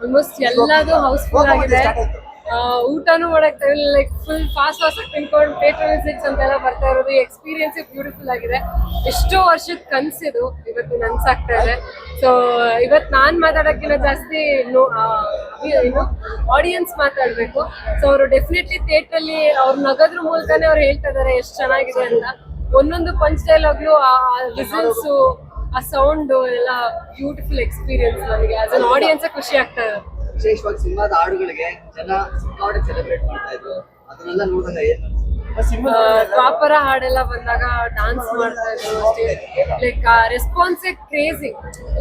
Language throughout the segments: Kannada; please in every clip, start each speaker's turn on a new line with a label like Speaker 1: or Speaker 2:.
Speaker 1: ಆಲ್ಮೋಸ್ಟ್ ಹೌಸ್ ಹೌಸ್ಫುಲ್ ಆಗಿದೆ. ಊಟನೂ ಮಾಡಕ್ ಲೈಕ್ ಫುಲ್ ಫಾಸ್ಟ್ ಫಾಸ್ಟ್ ತಿನ್ಕೊಂಡು ಥಿಯೇಟರ್ ವಿಸಿಟ್ಸ್ ಅಂತೆಲ್ಲ ಬರ್ತಾ ಇರೋದು ಎಕ್ಸ್ಪೀರಿಯನ್ಸ್ ಬ್ಯೂಟಿಫುಲ್ ಆಗಿದೆ. ಎಷ್ಟೋ ವರ್ಷದ ಕನ್ಸಿದು ಇವತ್ತು ನನ್ಸಾಗ್ತಾ ಇದೆ. ಸೊ ಇವತ್ತು ನಾನ್ ಮಾತಾಡೋಕ್ಕಿಂತ ಜಾಸ್ತಿ ಏನು ಆಡಿಯನ್ಸ್ ಮಾತಾಡ್ಬೇಕು. ಸೊ ಅವರು ಡೆಫಿನೆಟ್ಲಿ ಥಿಯೇಟ್ರಲ್ಲಿ ಅವ್ರ ನಗದ್ರ ಮೂಲಕನೇ ಅವ್ರು ಹೇಳ್ತಾ ಇದಾರೆ ಎಷ್ಟು ಚೆನ್ನಾಗಿದೆ ಅಂತ. ಒಂದೊಂದು ಪಂಚ್ ಡೈಲಾಗ್ಲು ಆ ವಿಸಿಲ್ಸು ಆ ಸೌಂಡ್ ಎಲ್ಲ ಬ್ಯೂಟಿಫುಲ್ ಎಕ್ಸ್ಪೀರಿಯನ್ಸ್ ನನಗೆ. ಆಸ್ ಅನ್ ಆಡಿಯನ್ಸ್ ಖುಷಿ ಆಗ್ತಾ ಇದೆ.
Speaker 2: ವಿಶೇಷವಾಗಿ ಸಿನಿಮಾದ ಹಾಡುಗಳಿಗೆ ಜನ ಸಿಕ್ಕಾಪಟ್ಟೆ ಸೆಲೆಬ್ರೇಟ್ ಮಾಡ್ತಾ ಇದ್ರು. ಅದನ್ನೆಲ್ಲ ನೋಡಿದಾಗ ಏನ್?
Speaker 1: ದ್ವಾಪರ ಹಾಡೆಲ್ಲ ಬಂದಾಗ ಡಾನ್ಸ್ ಮಾಡ್ತಾ ಇದ್ರು like response crazy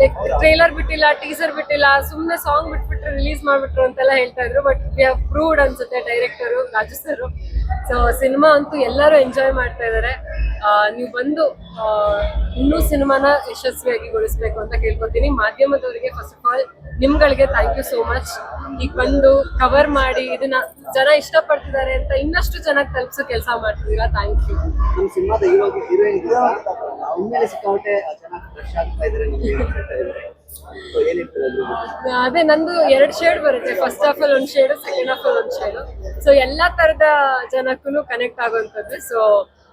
Speaker 1: like trailer ಬಿಟ್ಟಿಲ್ಲ ಟೀಸರ್ ಬಿಟ್ಟಿಲ್ಲ ಸುಮ್ಮನೆ ಸಾಂಗ್ ಡೈರೆಕ್ಟರ್ ರಿಲೀಸ್ ಮಾಡ್ಬಿಟ್ರು ಅಂತೆಲ್ಲ ಹೇಳ್ತಾ ಇದ್ರು ಬಟ್ ವಿ ಹ್ಯಾವ್ ಪ್ರೂವ್ಡ್ ಅನ್ಸುತ್ತೆ director Raju sir so cinema ಅಂತೂ ಎಲ್ಲರೂ ಎಂಜಾಯ್ ಮಾಡ್ತಾ ಇದ್ದಾರೆ ನೀವು ಬಂದು ಇನ್ನೂ ಸಿನಿಮಾನ ಯಶಸ್ವಿಯಾಗಿ ಗೊಳಿಸ್ಬೇಕು ಅಂತ ಕೇಳ್ಕೊತೀನಿ ಮಾಧ್ಯಮದವರಿಗೆ ಫಸ್ಟ್ ಆಫ್ ಆಲ್ ನಿಮ್ಗಳಿಗೆ ಥ್ಯಾಂಕ್ ಯು ಸೋ ಮಚ್ ಈಗ ಬಂದು ಕವರ್ ಮಾಡಿ ಇದನ್ನ ಜನ ಇಷ್ಟಪಡ್ತಿದ್ದಾರೆ ಅಂತ ಇನ್ನಷ್ಟು ಜನಕ್ಕೆ ತಲುಪಿಸೋ ಕೆಲಸ ಮಾಡ್ತಿದೀರಾ? ಥ್ಯಾಂಕ್ ಯು
Speaker 2: ನಮ್ಮ ಸಿನಿಮಾದ ಇವಾಗ ಹೀರೋಯಿನ್ ಸಿಕ್ಕಾಪಟ್ಟೆ ಜನ ಆಗ್ತಾ ಇದ್ದಾರೆ
Speaker 1: ಅದೇ? ನಂದು ಎರಡು ಶೇಡ್ ಬರುತ್ತೆ. ಫಸ್ಟ್ ಆಫ್ ಆಲ್ ಒಂದ್ ಶೇಡ್ ಸೆಕೆಂಡ್ ಆಫ್ ಆಲ್ ಒಂದ್ ಶೇಡ್ ಸೊ ಎಲ್ಲಾ ತರದ ಜನಕ್ಕೂ ಕನೆಕ್ಟ್ ಆಗುವಂತದ್ದು ಸೊ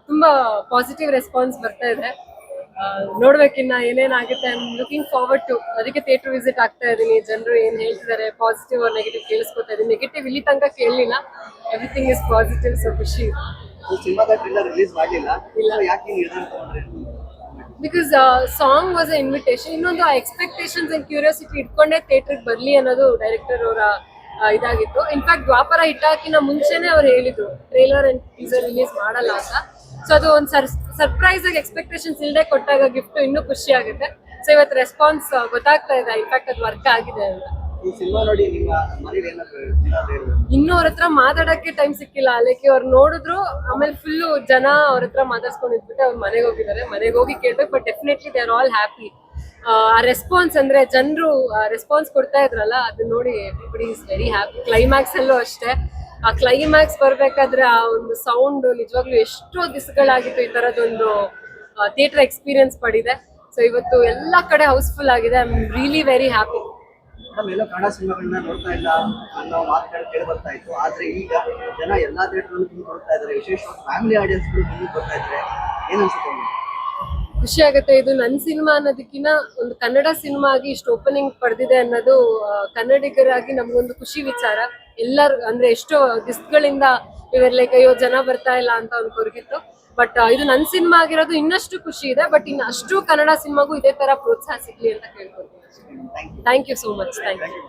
Speaker 1: ತುಂಬಾ ಪಾಸಿಟಿವ್ ರೆಸ್ಪಾನ್ಸ್ ಬರ್ತಾ ಇದೆ. ನೋಡ್ಬೇಕಿನ್ನ ಏನೇನಾಗುತ್ತೆ. ಐ ಲುಕಿಂಗ್ ಫಾರ್ವರ್ಡ್ ಟು ಅದಕ್ಕೆ ಥಿಯೇಟರ್ ವಿಸಿಟ್ ಆಗ್ತಾ ಇದ್ದೀನಿ ಜನರು ಏನ್ ಹೇಳ್ತಿದ್ದಾರೆ ಪಾಸಿಟಿವ್ ನೆಗೆಟಿವ್ ಕೇಳಿಸ್ಕೊತಾ ಇದ್ದೀನಿ ನೆಗೆಟಿವ್ ಇಲ್ಲಿ ತನಕ ಕೇಳಲಿಲ್ಲ. ಎವ್ರಿಥಿಂಗ್ ಇಸ್ ಪಾಸಿಟಿವ್ ಸೊ ಖುಷಿ
Speaker 2: ಸಿನಿಮಾದ ಟ್ರಿಲ್ಲರ್ ರಿಲೀಸ್ ಮಾಡಲಿಲ್ಲ. ಇಲ್ಲ. ಯಾಕೆ
Speaker 1: because song was a invitation ಇನ್ನೊಂದು ಆ ಎಕ್ಸ್ಪೆಕ್ಟೇಷನ್ಸ್ ಅಂಡ್ ಕ್ಯೂರಿಯಾಸಿಟಿ ಇಟ್ಕೊಂಡೇ ಥಿಯೇಟ್ರಿಗೆ ಬರಲಿ ಅನ್ನೋದು ಡೈರೆಕ್ಟರ್ ಅವರ ಇದಾಗಿತ್ತು. ಇನ್ಫ್ಯಾಕ್ಟ್ ದ್ವಾಪರ ಹಿಟ್ಟಾಕಿನ ಮುಂಚೆನೆ ಅವ್ರು ಹೇಳಿದ್ರು ಟ್ರೇಲರ್ ಅಂಡ್ ಟೀಸರ್ ರಿಲೀಸ್ ಮಾಡಲ್ಲ ಅಂತ. ಸೊ ಅದು ಒಂದು ಸರ್ ಸರ್ಪ್ರೈಸ್ ಆಗಿ ಎಕ್ಸ್ಪೆಕ್ಟೇಷನ್ಸ್ ಇಲ್ಲದೆ ಕೊಟ್ಟಾಗ ಗಿಫ್ಟ್ ಇನ್ನೂ ಖುಷಿ ಆಗುತ್ತೆ. ಸೊ ಇವತ್ತು ರೆಸ್ಪಾನ್ಸ್ ಗೊತ್ತಾಗ್ತಾ ಇದೆ. ಇನ್ಫ್ಯಾಕ್ಟ್ ಅದು ವರ್ಕ್ ಆಗಿದೆ ಅಂತ. ಇನ್ನೂ ಅವ್ರ ಹತ್ರ ಮಾತಾಡಕ್ಕೆ ಟೈಮ್ ಸಿಕ್ಕಿಲ್ಲ. ಲೈಕ್ ಅವ್ರು ನೋಡಿದ್ರು, ಆಮೇಲೆ ಫುಲ್ಲು ಜನ ಅವ್ರ ಹತ್ರ ಮಾತಾಡ್ಸ್ಕೊಂಡು ಇದ್ಬಿಟ್ಟು ಅವ್ರ ಮನೆಗೆ ಹೋಗಿದ್ದಾರೆ. ಮನೆಗೆ ಹೋಗಿ ಕೇಳ್ಬೇಕು but definitely they are all happy ಆ ರೆಸ್ಪಾನ್ಸ್ ಅಂದ್ರೆ ಜನರು ರೆಸ್ಪಾನ್ಸ್ ಕೊಡ್ತಾ ಇದ್ರಲ್ಲ ಅದನ್ನ ನೋಡಿ everybody is very happy climax ಅಲ್ಲೂ ಅಷ್ಟೇ. ಆ ಕ್ಲೈಮ್ಯಾಕ್ಸ್ ಬರ್ಬೇಕಾದ್ರೆ ಆ ಒಂದು ಸೌಂಡ್ ನಿಜವಾಗ್ಲೂ ಎಷ್ಟೋ ದಿವಸಗಳಾಗಿತ್ತು ಈ ತರದೊಂದು ಥಿಯೇಟರ್ ಎಕ್ಸ್ಪೀರಿಯನ್ಸ್ ಪಡಿದೆ. ಸೊ ಇವತ್ತು ಎಲ್ಲ ಕಡೆ ಹೌಸ್ಫುಲ್ ಆಗಿದೆ. I am really very happy
Speaker 2: madam Kannada ಸಿನಿಮಾಗಳನ್ನ ನೋಡ್ತಾ ಇಲ್ಲ ಅನ್ನೋ ಮಾತುಗಳು ಕೇಳಿ ಬರ್ತಾ ಇತ್ತು. ಆದ್ರೆ ಈಗ ಜನ ಎಲ್ಲಾ ಥಿಯೇಟರ್ ತುಂಬ ಬರ್ತಾ ಇದ್ದಾರೆ. ವಿಶೇಷವಾಗಿ ಫ್ಯಾಮಿಲಿ ಆಡಿಯನ್ಸ್ಗಳು ಮುಂದೆ ಬರ್ತಾ ಇದ್ದಾರೆ. ಏನ್ ಅನ್ಸುತ್ತೆ?
Speaker 1: ಖುಷಿ ಆಗುತ್ತೆ. ಇದು ನನ್ನ ಸಿನಿಮಾ ಅನ್ನೋದಕ್ಕಿಂತ ಒಂದು ಕನ್ನಡ ಸಿನಿಮಾ ಆಗಿ ಇಷ್ಟು ಓಪನಿಂಗ್ ಪಡೆದಿದೆ ಅನ್ನೋದು ಕನ್ನಡಿಗರಾಗಿ ನಮ್ಗೊಂದು ಖುಷಿ ವಿಚಾರ. ಎಲ್ಲರೂ, ಅಂದ್ರೆ ಎಷ್ಟೋ ದಿಸ್ಗಳಿಂದ ಇವರು ಲೈಕ್ ಅಯ್ಯೋ, ಜನ ಬರ್ತಾ ಇಲ್ಲ ಅಂತ ಒಂದು ಕೊರಗಿತ್ತು ಬಟ್ ಇದು ನನ್ನ ಸಿನಿಮಾ ಆಗಿರೋದು ಇನ್ನಷ್ಟು ಖುಷಿ ಇದೆ ಬಟ್ ಇನ್ನಷ್ಟು ಕನ್ನಡ ಸಿನಿಮಾಗೂ ಇದೇ ತರ ಪ್ರೋತ್ಸಾಹ ಸಿಗ್ಲಿ ಅಂತ ಕೇಳ್ಕೊತೀನಿ. Thank you so much thank you